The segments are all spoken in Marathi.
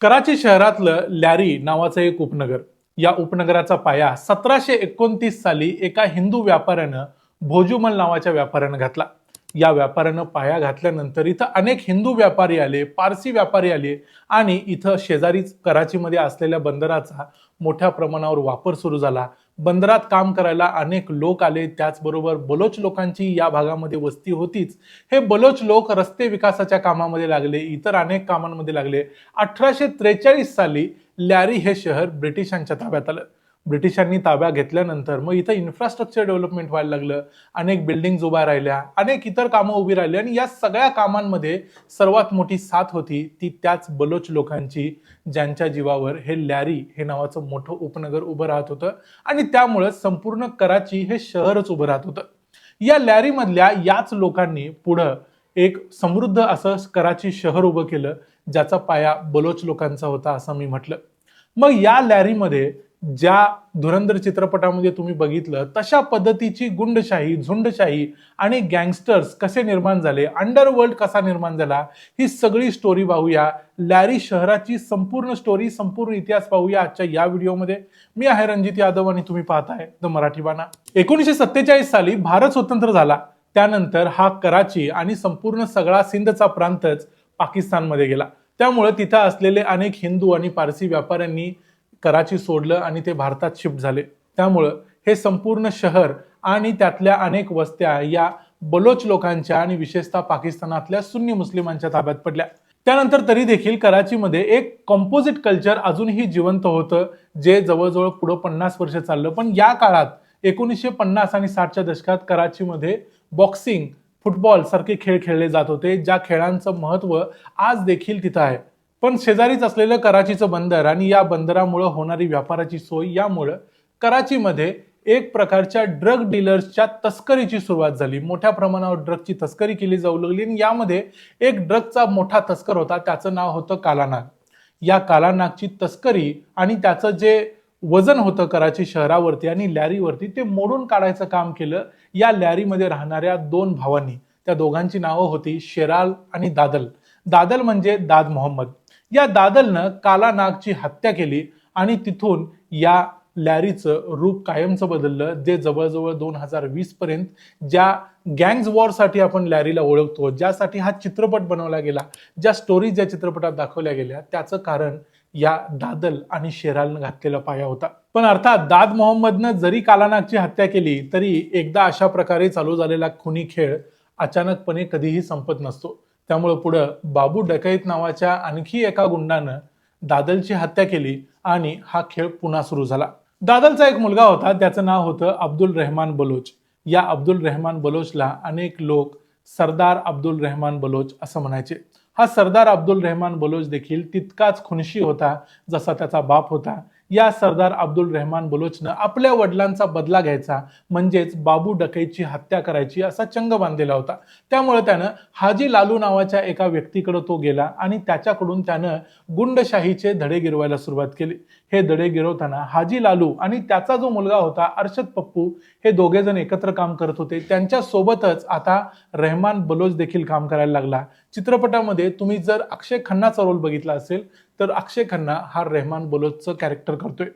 कराची शहरातलं लॅरी नावाचं एक उपनगर. या उपनगराचा पाया सतराशे एकोणतीस साली एका हिंदू व्यापाऱ्यानं भोजुमल नावाच्या व्यापाऱ्यानं घातला. या व्यापाऱ्यानं पाया घातल्यानंतर इथं अनेक हिंदू व्यापारी आले पारसी व्यापारी आले आणि इथं शेजारीच कराचीमध्ये असलेल्या बंदराचा मोठ्या प्रमाणावर वापर सुरू झाला. बंदरात काम करायला अनेक लोक आले. त्याचबरोबर बलोच लोकांची या भागामध्ये वस्ती होतीच. हे बलोच लोक रस्ते विकासाच्या कामामध्ये लागले इतर अनेक कामांमध्ये लागले. अठराशे त्रेचाळीस साली लॅरी हे शहर ब्रिटिशांच्या ताब्यात आलं. ब्रिटिशांनी ताब्या घेतल्यानंतर मग इथं इन्फ्रास्ट्रक्चर डेव्हलपमेंट व्हायला लागलं. अनेक बिल्डिंग्ज उभ्या राहिल्या अनेक इतर कामं उभी राहिली आणि या सगळ्या कामांमध्ये सर्वात मोठी साथ होती ती त्याच बलोच लोकांची ज्यांच्या जीवावर हे लॅरी हे नावाचं मोठं उपनगर उभं राहत होतं आणि त्यामुळं संपूर्ण कराची हे शहरच उभं राहत होतं. या लॅरीमधल्या याच लोकांनी पुढं एक समृद्ध असं कराची शहर उभं केलं ज्याचा पाया बलोच लोकांचा होता असं मी म्हटलं. मग या लॅरीमध्ये ज्या धुरंधर चित्रपटामध्ये तुम्ही बघितलं तशा पद्धतीची गुंडशाही झुंडशाही आणि गँगस्टर्स कसे निर्माण झाले अंडरवर्ल्ड कसा निर्माण झाला ही सगळी स्टोरी पाहूया. लॅरी शहराची संपूर्ण स्टोरी संपूर्ण इतिहास पाहूया आजच्या या व्हिडिओमध्ये. मी आहे रणजित यादव आणि तुम्ही पाहताय द मराठी बाणा एकोणीसशे सत्तेचाळीस साली भारत स्वतंत्र झाला. त्यानंतर हा कराची आणि संपूर्ण सगळा सिंधचा प्रांतच पाकिस्तानमध्ये गेला. त्यामुळे तिथं असलेले अनेक हिंदू आणि पारसी व्यापाऱ्यांनी कराची सोडलं आणि ते भारतात शिफ्ट झाले. त्यामुळं हे संपूर्ण शहर आणि त्यातल्या अनेक वस्त्या या बलोच लोकांच्या आणि विशेषतः पाकिस्तानातल्या सुन्नी मुस्लिमांच्या ताब्यात पडल्या. त्यानंतर तरी देखील कराचीमध्ये एक कॉम्पोजिट कल्चर अजूनही जिवंत होतं जे जवळजवळ पुढं पन्नास वर्ष चाललं. पण या काळात एकोणीसशे पन्नास आणि साठच्या दशकात कराचीमध्ये बॉक्सिंग फुटबॉल सारखे खेळ खेळले जात होते ज्या खेळांचं महत्त्व आज देखील तिथं आहे. पण शेजारीच असलेलं कराचीचं बंदर आणि या बंदरामुळं होणारी व्यापाराची सोय यामुळं कराचीमध्ये एक प्रकारच्या ड्रग डीलर्सच्या तस्करीची सुरुवात झाली. मोठ्या प्रमाणावर ड्रगची तस्करी केली जाऊ लागली आणि यामध्ये एक ड्रगचा मोठा तस्कर होता. त्याचं नाव होतं कालानाग. या कालानागची तस्करी आणि त्याचं जे वजन होतं कराची शहरावरती आणि लॅरीवरती ते मोडून काढायचं काम केलं. या लॅरीमध्ये राहणाऱ्या दोन भावांनी. त्या दोघांची नावं होती शेराल आणि दादल. दादल म्हणजे दाद मोहम्मद. या दादलनं काला नागची हत्या केली आणि तिथून या लॅरीचं रूप कायमचं बदललं. जे जवळजवळ दोन हजार वीस पर्यंत ज्या गँग्ज वॉरसाठी आपण लॅरीला ओळखतो ज्यासाठी हा चित्रपट बनवला गेला ज्या स्टोरीज ज्या चित्रपटात दाखवल्या गेल्या त्याचं कारण या दादल आणि शेरालनं घातलेला पाया होता. पण अर्थात दाद मोहम्मदनं जरी कालानागची हत्या केली तरी एकदा अशा प्रकारे चालू झालेला खुनी खेळ अचानकपणे कधीही संपत नसतो. त्यामुळं पुढं बाबू डकैत नावाच्या आणखी एका गुंडानं दादलची हत्या केली आणि हा खेळ पुन्हा सुरू झाला. दादलचा एक मुलगा होता त्याचं नाव होतं अब्दुल रहमान बलोच. या अब्दुल रेहमान बलोचला अनेक लोक सरदार अब्दुल रेहमान बलोच असं म्हणायचे. हा सरदार अब्दुल रहमान बलोच देखील तितकाच खुनशी होता जसा त्याचा बाप होता. या सरदार अब्दुल रेहमान बलोचनं आपल्या वडिलांचा बदला घ्यायचा म्हणजेच बाबू डकैची हत्या करायची असा चंग बांधलेला होता. त्यामुळे त्यानं हाजी लालू नावाच्या एका व्यक्तीकडे तो गेला आणि त्याच्याकडून त्यानं गुंडशाहीचे धडे गिरवायला सुरुवात केली. हे धडे गिरवताना हाजी लालू आणि त्याचा जो मुलगा होता अर्शद पप्पू हे दोघे जण एकत्र काम करत होते. त्यांच्या सोबतच आता रेहमान बलोच देखील काम करायला लागला. चित्रपटामध्ये तुम्ही जर अक्षय खन्नाचा रोल बघितला असेल तर अक्षय खन्ना हा रेहमान बलोचचं कॅरेक्टर करतोय.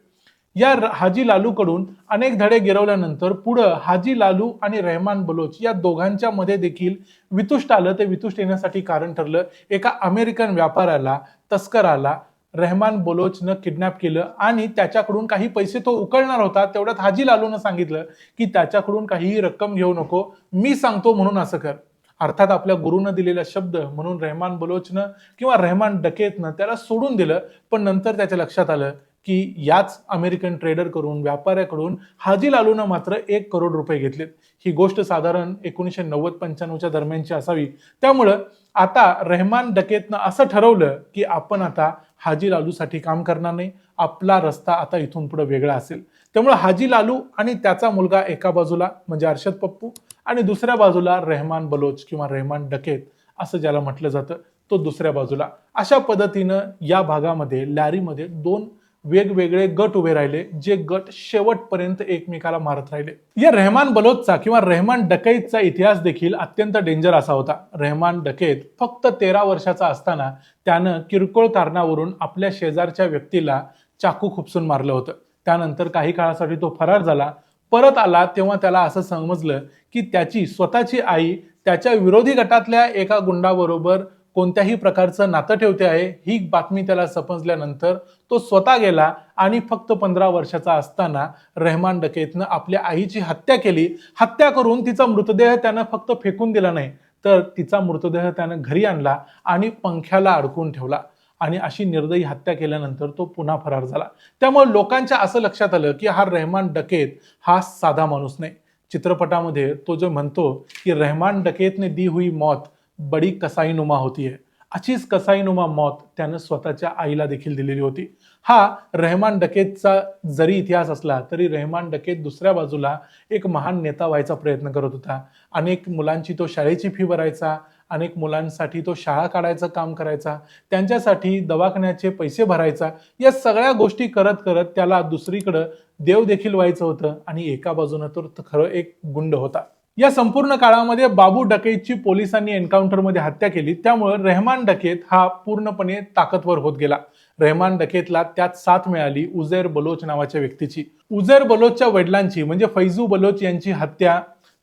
या र- हाजी लालूकडून अनेक धडे गिरवल्यानंतर पुढं हाजी लालू आणि रेहमान बलोच या दोघांच्या मध्ये देखील वितुष्ट आलं. ते वितुष्ट येण्यासाठी कारण ठरलं. एका अमेरिकन व्यापाऱ्याला तस्कराला रेहमान बलोचनं किडनॅप केलं आणि त्याच्याकडून काही पैसे तो उकळणार होता. तेवढ्यात हाजी लालूनं सांगितलं की त्याच्याकडून काहीही रक्कम घेऊ नको. मी सांगतो म्हणून असं कर. अर्थात आपल्या गुरुनं दिलेला शब्द म्हणून रेहमान बलोचनं किंवा रेहमान डकेतनं त्याला सोडून दिलं पण नंतर त्याच्या लक्षात आलं की याच अमेरिकन ट्रेडरकडून व्यापाऱ्याकडून हाजी लालूनं मात्र एक करोड रुपये घेतलेत. ही गोष्ट साधारण एकोणीसशे नव्वद पंच्याण्णवच्या दरम्यानची असावी. त्यामुळं आता रेहमान डकेतनं असं ठरवलं की आपण आता हाजी लालूसाठी काम करणार नाही. आपला रस्ता आता इथून पुढे वेगळा असेल. त्यामुळे हाजी लालू आणि त्याचा मुलगा एका बाजूला म्हणजे अर्षद पप्पू आणि दुसऱ्या बाजूला रेहमान बलोच किंवा रेहमान डकेत असं ज्याला म्हटलं जातं तो दुसऱ्या बाजूला. अशा पद्धतीनं या भागामध्ये लॅरीमध्ये दोन वेगवेगळे गट उभे राहिले जे गट शेवटपर्यंत एकमेकाला मारत राहिले. या रेहमान बलोचचा किंवा रेहमान डकैतचा इतिहास देखील अत्यंत डेंजर असा होता. रेहमान डकैत फक्त तेरा वर्षाचा असताना त्यानं किरकोळ कारणावरून आपल्या शेजारच्या व्यक्तीला चाकू खुपसून मारलं होतं. त्यानंतर काही काळासाठी तो फरार झाला. परत आला तेव्हा त्याला असं समजलं की त्याची स्वतःची आई त्याच्या विरोधी गटातल्या एका गुंडाबरोबर कोणत्याही प्रकारचं नातं ठेवते आहे ही बातमी त्याला समजल्यानंतर तो स्वतः गेला आणि फक्त पंधरा वर्षाचा असताना रहमान डकेतनं आपल्या आईची हत्या केली. हत्या करून तिचा मृतदेह त्यानं फक्त फेकून दिला नाही तर तिचा मृतदेह त्यानं घरी आणला आणि पंख्याला अडकून ठेवला. आणि अशी निर्दयी हत्या केल्यानंतर तो पुन्हा फरार झाला. त्यामुळे लोकांच्या असं लक्षात आलं की हा रहमान डकेत हा साधा माणूस नाही. चित्रपटामध्ये तो जो म्हणतो की रहमान डकेतने दी हुई मौत बडी कसाईनुमा होती आहे अशीच कसाईनुमा मौत त्यानं स्वतःच्या आईला देखील दिलेली होती. हा रहमान डकेतचा जरी इतिहास असला तरी रहमान डकेत दुसऱ्या बाजूला एक महान नेता व्हायचा प्रयत्न करत होता. अनेक मुलांची तो शाळेची फी भरायचा अनेक मुलांसाठी तो शाळा काढायचं काम करायचा त्यांच्यासाठी दवाखान्याचे पैसे भरायचा या सगळ्या गोष्टी करत करत त्याला दुसरीकडं देव देखील व्हायचं होतं आणि एका बाजूनं तर खरं एक गुंड होता. या संपूर्ण काळामध्ये बाबू डकेतची पोलिसांनी एन्काउंटरमध्ये हत्या केली त्यामुळे रेहमान डकेत हा पूर्णपणे ताकदवर होत गेला. रेहमान डकेतला त्यात साथ मिळाली उजेर बलोच नावाच्या व्यक्तीची. उजेर बलोचच्या वडिलांची म्हणजे फैजू बलोच यांची हत्या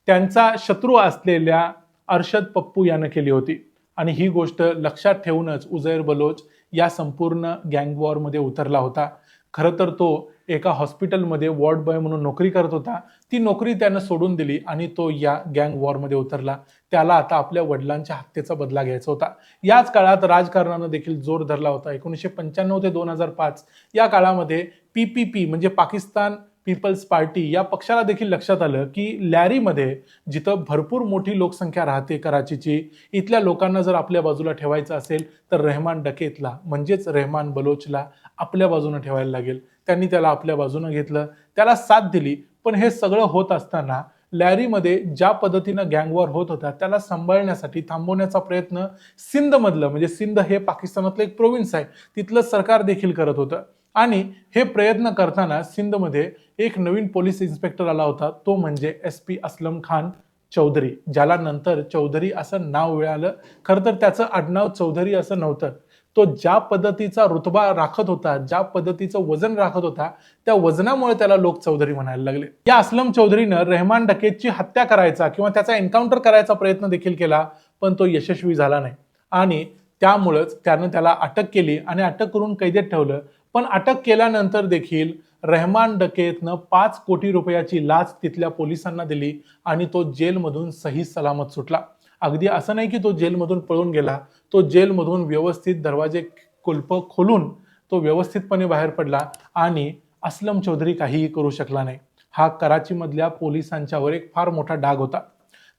त्यांचा शत्रू असलेल्या अर्शद पप्पू यानं केली होती. आणि ही गोष्ट लक्षात ठेवूनच उजैर बलोच या संपूर्ण गँगवॉरमध्ये उतरला होता. खरं तर तो एका हॉस्पिटलमध्ये वॉर्ड बॉय म्हणून नोकरी करत होता. ती नोकरी त्यानं सोडून दिली आणि तो या गँग वॉरमध्ये उतरला. त्याला आता आपल्या वडिलांच्या हत्येचा बदला घ्यायचा होता. याच काळात राजकारणानं देखील जोर धरला होता. एकोणीसशे पंच्याण्णव ते दोन हजार पाच या काळामध्ये पी पी पी म्हणजे पाकिस्तान पीपल्स पार्टी या पक्षाला देखील लक्षात आलं की लॅरीमध्ये जिथं भरपूर मोठी लोकसंख्या राहते कराचीची इथल्या लोकांना जर आपल्या बाजूला ठेवायचं असेल तर रहमान डकेतला म्हणजेच रहमान बलोचला आपल्या बाजूनं ठेवायला लागेल. त्यांनी त्याला आपल्या बाजूनं घेतलं त्याला साथ दिली. पण हे सगळं होत असताना लॅरीमध्ये ज्या पद्धतीनं गँगवॉर होत होता त्याला सांभाळण्यासाठी थांबवण्याचा प्रयत्न सिंधमधलं म्हणजे सिंध हे पाकिस्तानातलं एक प्रोव्हिन्स आहे तिथलं सरकार देखील करत होतं. आणि हे प्रयत्न करताना सिंधमध्ये एक नवीन पोलीस इन्स्पेक्टर आला होता. तो म्हणजे एस पी असलम खान चौधरी ज्याला नंतर चौधरी असं नाव मिळालं. खरं तर त्याचं आडनाव चौधरी असं नव्हतं. तो ज्या पद्धतीचा रुतबा राखत होता ज्या पद्धतीचं वजन राखत होता त्या वजनामुळे त्याला लोक चौधरी म्हणायला लागले. या असलम चौधरीनं रहमान डकेतची हत्या करायचा किंवा त्याचा एन्काउंटर करायचा प्रयत्न देखील केला पण तो यशस्वी झाला नाही. आणि त्यामुळंच त्यानं त्याला अटक केली आणि अटक करून कैदेत ठेवलं. पण अटक केल्यानंतर देखील रहमान डकेतनं पाच कोटी रुपयाची लाच तिथल्या पोलिसांना दिली आणि तो जेलमधून सही सलामत सुटला. अगदी असं नाही की तो जेलमधून पळून गेला तो जेलमधून व्यवस्थित दरवाजे कुलप खोलून तो व्यवस्थितपणे बाहेर पडला आणि असलम चौधरी काहीही करू शकला नाही. हा कराचीमधल्या पोलिसांच्यावर एक फार मोठा डाग होता.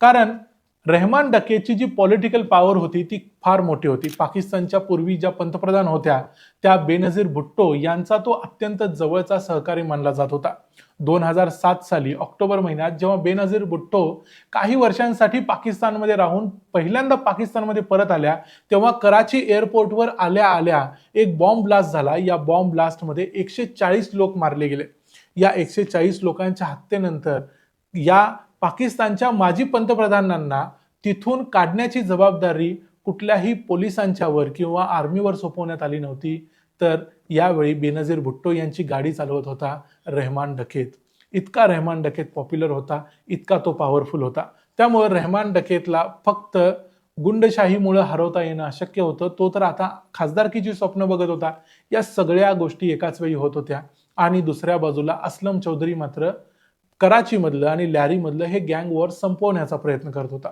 कारण रेहमान डकेची जी पॉलिटिकल पॉवर होती ती फार मोठी होती. पाकिस्तानच्या पूर्वी ज्या पंतप्रधान होत्या त्या बेनझीर भुट्टो यांचा तो अत्यंत जवळचा सहकारी मानला जात होता. दोन हजार सात साली ऑक्टोबर महिन्यात जेव्हा बेनझीर भुट्टो काही वर्षांसाठी पाकिस्तानमध्ये राहून पहिल्यांदा पाकिस्तानमध्ये परत आल्या तेव्हा कराची एअरपोर्टवर आल्या आल्या एक बॉम्ब ब्लास्ट झाला. या बॉम्ब ब्लास्टमध्ये एकशे चाळीस लोक मारले गेले. या एकशे चाळीस लोकांच्या हत्येनंतर या पाकिस्तानच्या माजी पंतप्रधानांना तिथून काढण्याची जबाबदारी कुठल्याही पोलिसांच्यावर किंवा आर्मीवर सोपवण्यात आली नव्हती. तर यावेळी बेनझीर भुट्टो यांची गाडी चालवत होता रहमान डकेत. इतका रहमान डकेत पॉप्युलर होता इतका तो पॉवरफुल होता. त्यामुळे रहमान डकेतला फक्त गुंडशाहीमुळं हरवता येणं अशक्य होतं. तो तर आता खासदारकीची स्वप्न बघत होता. या सगळ्या गोष्टी एकाच वेळी होत होत्या. आणि दुसऱ्या बाजूला असलम चौधरी मात्र कराचीमधलं आणि लॅरीमधलं हे गँग वॉर संपवण्याचा प्रयत्न करत होता.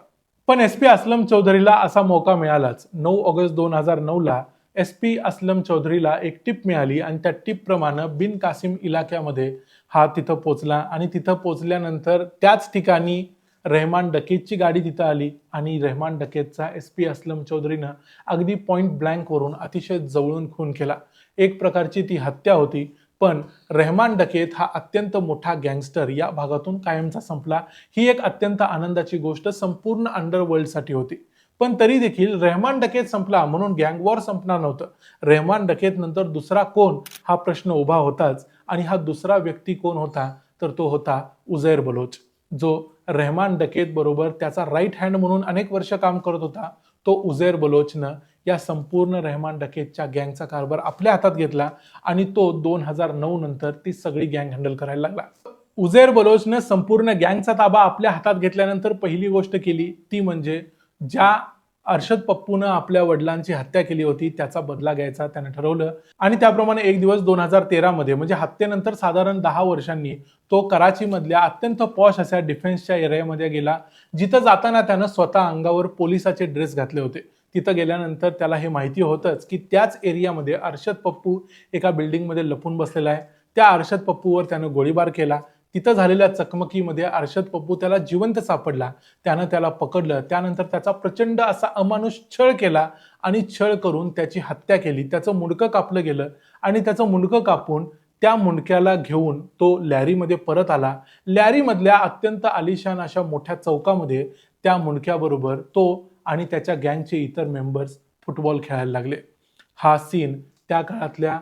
पण एस पी असलम चौधरीला असा मौका मिळालाच. नऊ ऑगस्ट दोन हजार नऊला एस पी असलम चौधरीला एक टिप मिळाली आणि त्या टिपप्रमाणे बिन कासिम इलाक्यामध्ये हा तिथं पोचला आणि तिथं पोचल्यानंतर त्याच ठिकाणी रहमान डकेतची गाडी तिथं आली आणि रहमान डकेतचा एस पी असलम चौधरीनं अगदी पॉईंट ब्लँकवरून अतिशय जवळून खून केला. एक प्रकारची ती हत्या होती. पण रहमान डकेत हा अत्यंत मोठा गँगस्टर या भागातून कायमचा संपला. ही एक अत्यंत आनंदाची गोष्ट संपूर्ण अंडरवर्ल्डसाठी होती. पण तरी देखील रेहमान डकेत संपला म्हणून गँग वॉर संपणार नव्हतं. रेहमान डकेत नंतर दुसरा कोण? हा प्रश्न उभा होताच. आणि हा दुसरा व्यक्ती कोण होता? तर तो होता उजैर बलोच जो रेहमान डकेत बरोबर त्याचा राईट हँड म्हणून अनेक वर्ष काम करत होता. तो उजेर बलोचनं या संपूर्ण रेहमान डकेतच्या गँगचा कारभार आपल्या हातात घेतला आणि तो दोन हजार नऊ नंतर ती सगळी गँग हँडल करायला लागला. उजेर बलोचनं संपूर्ण गँगचा ताबा आपल्या हातात घेतल्यानंतर पहिली गोष्ट केली ती म्हणजे ज्या अर्षद पप्पूनं आपल्या वडिलांची हत्या केली होती त्याचा बदला घ्यायचा त्यानं ठरवलं. आणि त्याप्रमाणे एक दिवस दोन हजार तेरामध्ये म्हणजे हत्येनंतर साधारण दहा वर्षांनी तो कराचीमधल्या अत्यंत पॉश अशा डिफेन्सच्या एरियामध्ये गेला जिथं जाताना त्यानं स्वतः अंगावर पोलिसाचे ड्रेस घातले होते. तिथं गेल्यानंतर त्याला हे माहिती होतंच की त्याच एरियामध्ये अर्षद पप्पू एका बिल्डिंगमध्ये लपून बसलेला आहे. त्या अर्षद पप्पूवर त्यानं गोळीबार केला. तिथं झालेल्या चकमकीमध्ये अर्षद पप्पू त्याला जिवंत सापडला. त्यानं त्याला पकडलं. त्यानंतर त्याचा प्रचंड असा अमानुष छळ केला आणि छळ करून त्याची हत्या केली. त्याचं मुंडकं कापलं गेलं आणि त्याचं मुंडकं कापून त्या मुंडक्याला घेऊन तो लॅरीमध्ये परत आला. लॅरीमधल्या अत्यंत आलिशान अशा मोठ्या चौकामध्ये त्या मुंडक्याबरोबर तो आणि त्याच्या गँगचे इतर मेंबर्स फुटबॉल खेळायला लागले. हा सीन त्या काळातल्या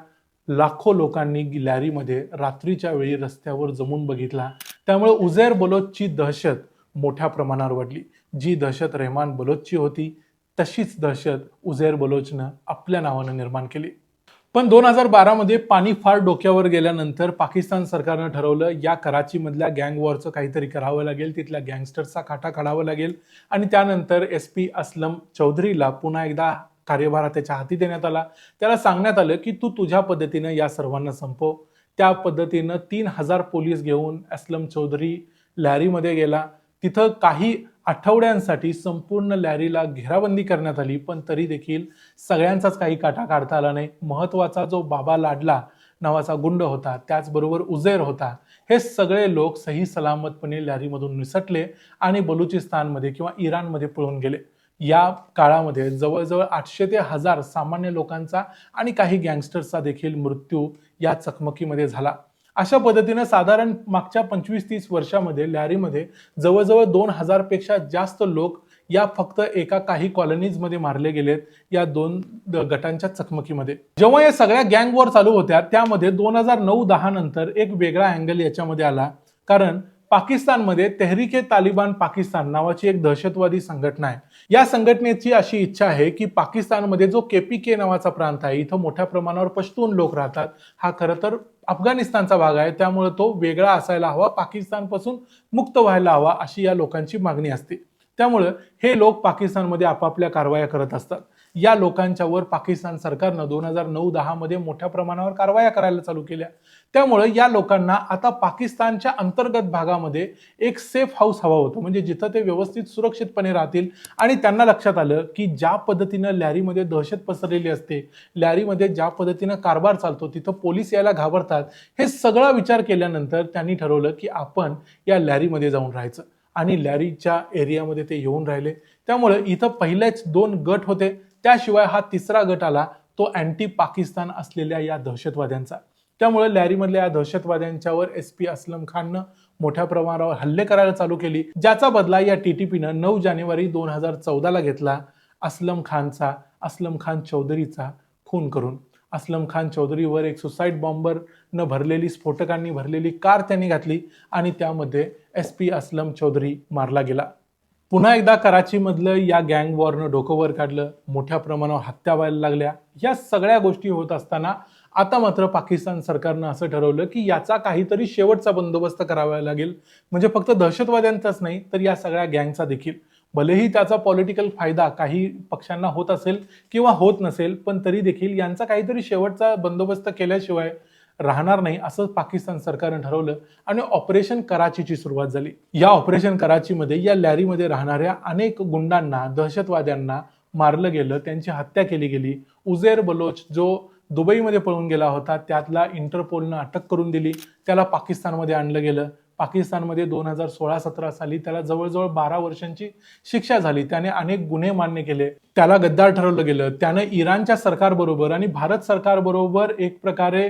लाखो लोकांनी गिलॅरीमध्ये रात्रीच्या वेळी रस्त्यावर जमून बघितला. त्यामुळे उझैर बलोचची दहशत मोठ्या प्रमाणावर वाढली. जी दहशत रेहमान बलोचची होती तशीच दहशत उझैर बलोचनं आपल्या नावानं निर्माण केली. पण दोन हजार बारामध्ये पाणी फार डोक्यावर गेल्यानंतर पाकिस्तान सरकारनं ठरवलं या कराचीमधल्या गँग वॉरचं काहीतरी करावं लागेल तिथल्या गँगस्टर्सचा काटा काढावा लागेल. आणि त्यानंतर एस पी असलम चौधरीला पुन्हा एकदा कार्यभार त्याच्या हाती देण्यात आला. त्याला सांगण्यात आलं की तू तुझ्या पद्धतीनं या सर्वांना संपव. त्या पद्धतीनं तीन हजार पोलीस घेऊन असलम चौधरी लॅरीमध्ये गेला. तिथं काही आठवड्यांसाठी संपूर्ण लॅरीला घेराबंदी करण्यात आली पण तरी देखील सगळ्यांचाच काही काटा काढता आला नाही. महत्त्वाचा जो बाबा लाडला नावाचा गुंड होता त्याचबरोबर उजेर होता हे सगळे लोक सही सलामतपणे लॅरीमधून निसटले आणि बलुचिस्तानमध्ये किंवा इराणमध्ये पळून गेले. या काळामध्ये जवळजवळ आठशे ते हजार सामान्य लोकांचा आणि काही गँगस्टर्सचा देखील मृत्यू या चकमकीमध्ये झाला. अशा पद्धतीनं साधारण मागच्या पंचवीस तीस वर्षामध्ये लॅरीमध्ये जवळजवळ दोन हजारपेक्षा जास्त लोक या फक्त एका काही कॉलनीजमध्ये मारले गेलेत या दोन गटांच्या चकमकीमध्ये. जेव्हा या सगळ्या गँग वॉर चालू होत्या त्यामध्ये दोन हजार नऊ दहा नंतर एक वेगळा अँगल याच्यामध्ये आला. कारण पाकिस्तानमध्ये तेहरीके तालिबान पाकिस्तान नावाची एक दहशतवादी संघटना आहे. या संघटनेची अशी इच्छा आहे की पाकिस्तानमध्ये जो केपीके नावाचा प्रांत आहे इथं मोठ्या प्रमाणावर पश्तून लोक राहतात. हा खरं तर अफगाणिस्तानचा भाग आहे त्यामुळे तो वेगळा असायला हवा पाकिस्तानपासून मुक्त व्हायला हवा अशी या लोकांची मागणी असते. त्यामुळं हे लोक पाकिस्तानमध्ये आपापल्या कारवाया करत असतात. या लोकांच्यावर पाकिस्तान सरकारनं दोन हजार नऊ दहामध्ये मोठ्या प्रमाणावर कारवाया करायला चालू केल्या. त्यामुळे या लोकांना आता पाकिस्तानच्या अंतर्गत भागामध्ये एक सेफ हाऊस हवा होतं. म्हणजे जिथं ते व्यवस्थित सुरक्षितपणे राहतील. आणि त्यांना लक्षात आलं की ज्या पद्धतीनं लॅरीमध्ये दहशत पसरलेली असते लॅरीमध्ये ज्या पद्धतीनं कारभार चालतो तिथं पोलीस यायला घाबरतात हे सगळा विचार केल्यानंतर त्यांनी ठरवलं की आपण या लॅरीमध्ये जाऊन राहायचं. आणि लॅरीच्या एरियामध्ये ते येऊन राहिले. त्यामुळे इथं पहिलेच दोन गट होते. त्याशिवाय हा तिसरा गट आला तो अँटी पाकिस्तान असलेल्या या दहशतवाद्यांचा. त्यामुळे लॅरीमधल्या या दहशतवाद्यांच्यावर एस पी असलम खाननं मोठ्या प्रमाणावर हल्ले करायला चालू केली. ज्याचा बदला या टीटीपीनं नऊ जानेवारी दोन हजार चौदाला घेतला असलम खानचा असलम खान चौधरीचा खून करून. असलम खान चौधरीवर एक सुसाईड बॉम्बरनं भरलेली स्फोटकांनी भरलेली कार त्यांनी घातली आणि त्यामध्ये एस पी असलम चौधरी मारला गेला. पुन्हा एकदा कराचीमधलं या गँग वॉरनं डोकं वर काढलं मोठ्या प्रमाणावर हत्या व्हायला लागल्या. या सगळ्या गोष्टी होत असताना आता मात्र पाकिस्तान सरकारनं असं ठरवलं की याचा काहीतरी शेवटचा बंदोबस्त करावा लागेल. म्हणजे फक्त दहशतवाद्यांचाच नाही तर या सगळ्या गँगचा देखील. भलेही त्याचा पॉलिटिकल फायदा काही पक्षांना होत असेल किंवा होत नसेल पण तरी देखील यांचा काहीतरी शेवटचा बंदोबस्त केल्याशिवाय राहणार नाही असं पाकिस्तान सरकारनं ठरवलं आणि ऑपरेशन कराचीची सुरुवात झाली. या ऑपरेशन कराचीमध्ये या लॅरीमध्ये राहणाऱ्या अनेक गुंडांना दहशतवाद्यांना मारलं गेलं त्यांची हत्या केली गेली. उजेर बलोच जो दुबईमध्ये पळून गेला होता त्यातला इंटरपोलनं अटक करून दिली. त्याला पाकिस्तानमध्ये आणलं गेलं. पाकिस्तानमध्ये दोन हजार सोळा सतरा साली त्याला जवळजवळ बारा वर्षांची शिक्षा झाली. त्याने अनेक गुन्हे मान्य केले. त्याला गद्दार ठरवलं गेलं. त्यानं इराणच्या सरकारबरोबर आणि भारत सरकारबरोबर एक प्रकारे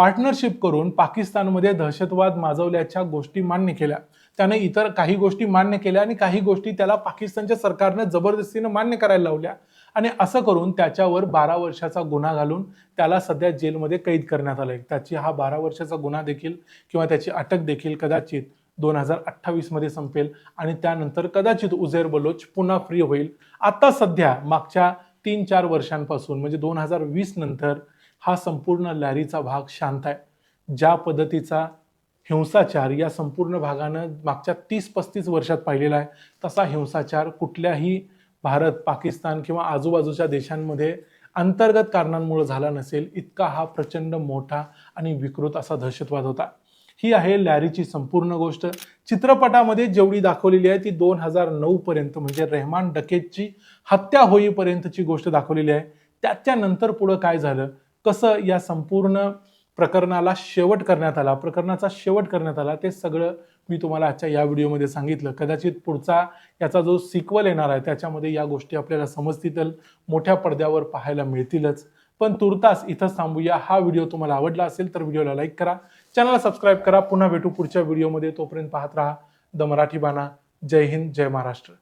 पार्टनरशिप करून पाकिस्तानमध्ये दहशतवाद माजवल्याच्या गोष्टी मान्य केल्या. त्याने इतर काही गोष्टी मान्य केल्या आणि काही गोष्टी त्याला पाकिस्तानच्या सरकारनं जबरदस्तीनं मान्य करायला लावल्या. आणि असं करून त्याच्यावर बारा वर्षाचा गुन्हा घालून त्याला सध्या जेलमध्ये कैद करण्यात आलं त्याची हा बारा वर्षाचा गुन्हा देखील किंवा त्याची अटक देखील कदाचित दोन हजार अठ्ठावीसमध्ये संपेल आणि त्यानंतर कदाचित उझेर बलोच पुन्हा फ्री होईल. आता सध्या मागच्या तीन चार वर्षांपासून म्हणजे दोन हजार वीस नंतर हा संपूर्ण लॅरीचा भाग शांत आहे. ज्या पद्धतीचा हिंसाचार या संपूर्ण भागानं मागच्या तीस पस्तीस वर्षात पाहिलेला आहे तसा हिंसाचार कुठल्याही भारत पाकिस्तान किंवा आजूबाजूच्या देशांमध्ये अंतर्गत कारणांमुळे झाला नसेल इतका हा प्रचंड मोठा आणि विकृत असा दहशतवाद होता. ही आहे लॅरीची संपूर्ण गोष्ट. चित्रपटामध्ये जेवढी दाखवलेली आहे ती दोन हजार नऊ पर्यंत म्हणजे रेहमान डकेतची हत्या होईपर्यंतची गोष्ट दाखवलेली आहे. त्याच्यानंतर पुढं काय झालं? कसं या संपूर्ण प्रकरणाला शेवट करण्यात आला प्रकरणाचा शेवट करण्यात आला ते सगळं मी तुम्हाला आजच्या या व्हिडिओमध्ये सांगितलं. कदाचित पुढचा याचा जो सिक्वल येणार आहे त्याच्यामध्ये या गोष्टी आपल्याला समजतील मोठ्या पडद्यावर पाहायला मिळतीलच. पण तुर्तास इथंच थांबूया. हा व्हिडिओ तुम्हाला आवडला असेल तर व्हिडिओला लाईक करा. चॅनलला सबस्क्राईब करा. पुन्हा भेटू पुढच्या व्हिडिओमध्ये. तोपर्यंत पाहत राहा. द मराठी बाणा. जय हिंद जय महाराष्ट्र.